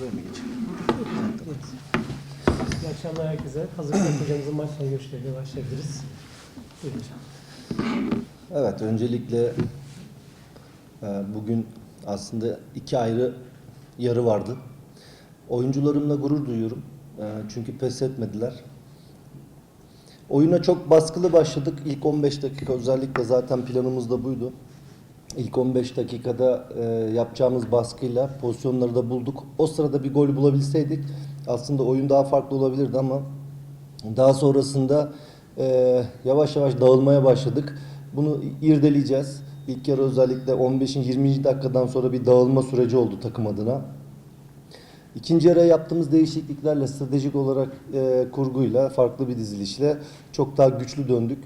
Böyle mi geçeyim? İyi akşamlar herkese. Hazırlık hocamızın maç sonu görüşleriyle başlayabiliriz. Buyurun hocam. Evet, öncelikle e, bugün aslında iki ayrı yarı vardı. Oyuncularımla gurur duyuyorum. E, Çünkü pes etmediler. Oyuna çok baskılı başladık. İlk 15 dakika özellikle zaten planımız da buydu. İlk 15 dakikada e, yapacağımız baskıyla pozisyonları da bulduk. O sırada bir gol bulabilseydik aslında oyun daha farklı olabilirdi ama daha sonrasında e, yavaş yavaş dağılmaya başladık. Bunu irdeleyeceğiz. İlk yarı özellikle 15. 20. dakikadan sonra bir dağılma süreci oldu takım adına. İkinci yarıya yaptığımız değişikliklerle, stratejik olarak e, kurguyla, farklı bir dizilişle çok daha güçlü döndük.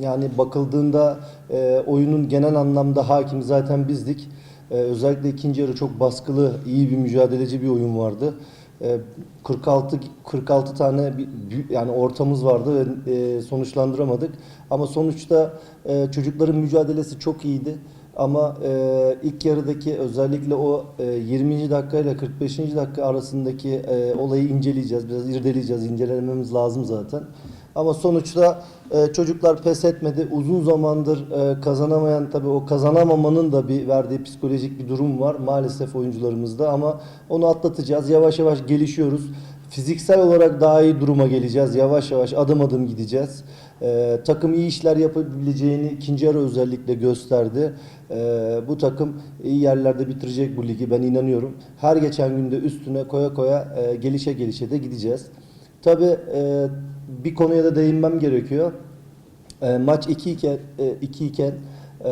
Yani bakıldığında e, oyunun genel anlamda hakim zaten bizdik. E, özellikle ikinci yarı çok baskılı, iyi bir mücadeleci bir oyun vardı. E, 46 46 tane bir- yani ortamız vardı ve e, sonuçlandıramadık. Ama sonuçta e, çocukların mücadelesi çok iyiydi. Ama e, ilk yarıdaki özellikle o e, 20. dakika ile 45. dakika arasındaki e, olayı inceleyeceğiz. Biraz irdeleyeceğiz. incelememiz lazım zaten. Ama sonuçta e, çocuklar pes etmedi. Uzun zamandır e, kazanamayan tabii o kazanamamanın da bir verdiği psikolojik bir durum var maalesef oyuncularımızda ama onu atlatacağız. Yavaş yavaş gelişiyoruz. Fiziksel olarak daha iyi duruma geleceğiz. Yavaş yavaş adım adım gideceğiz. Ee, takım iyi işler yapabileceğini ikinci yarı özellikle gösterdi. Ee, bu takım iyi yerlerde bitirecek bu ligi ben inanıyorum. Her geçen günde üstüne koya koya e, gelişe gelişe de gideceğiz. Tabii e, bir konuya da değinmem gerekiyor. E, maç 2 iken, 2 iken e,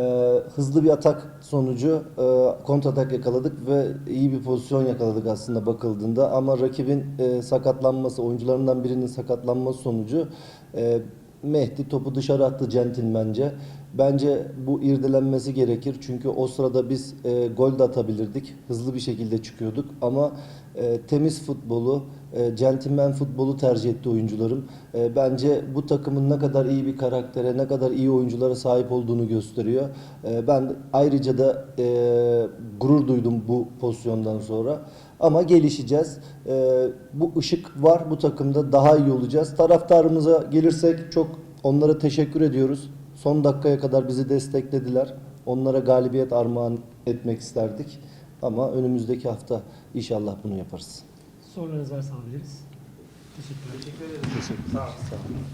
hızlı bir atak sonucu e, kontratak yakaladık ve iyi bir pozisyon yakaladık aslında bakıldığında ama rakibin e, sakatlanması, oyuncularından birinin sakatlanması sonucu e, Mehdi topu dışarı attı centilmence. Bence bu irdelenmesi gerekir. Çünkü o sırada biz e, gol de atabilirdik. Hızlı bir şekilde çıkıyorduk ama e, temiz futbolu, e, centilmen futbolu tercih etti oyuncularım. E, bence bu takımın ne kadar iyi bir karaktere, ne kadar iyi oyunculara sahip olduğunu gösteriyor. E, ben ayrıca da e, gurur duydum bu pozisyondan sonra. Ama gelişeceğiz. E, bu ışık var bu takımda daha iyi olacağız. Taraftarımıza gelirsek çok onlara teşekkür ediyoruz. Son dakikaya kadar bizi desteklediler. Onlara galibiyet armağan etmek isterdik. Ama önümüzdeki hafta inşallah bunu yaparız. Sorularınız varsa alabiliriz. Teşekkürler. Teşekkür ederim. Teşekkür. Sağ olun.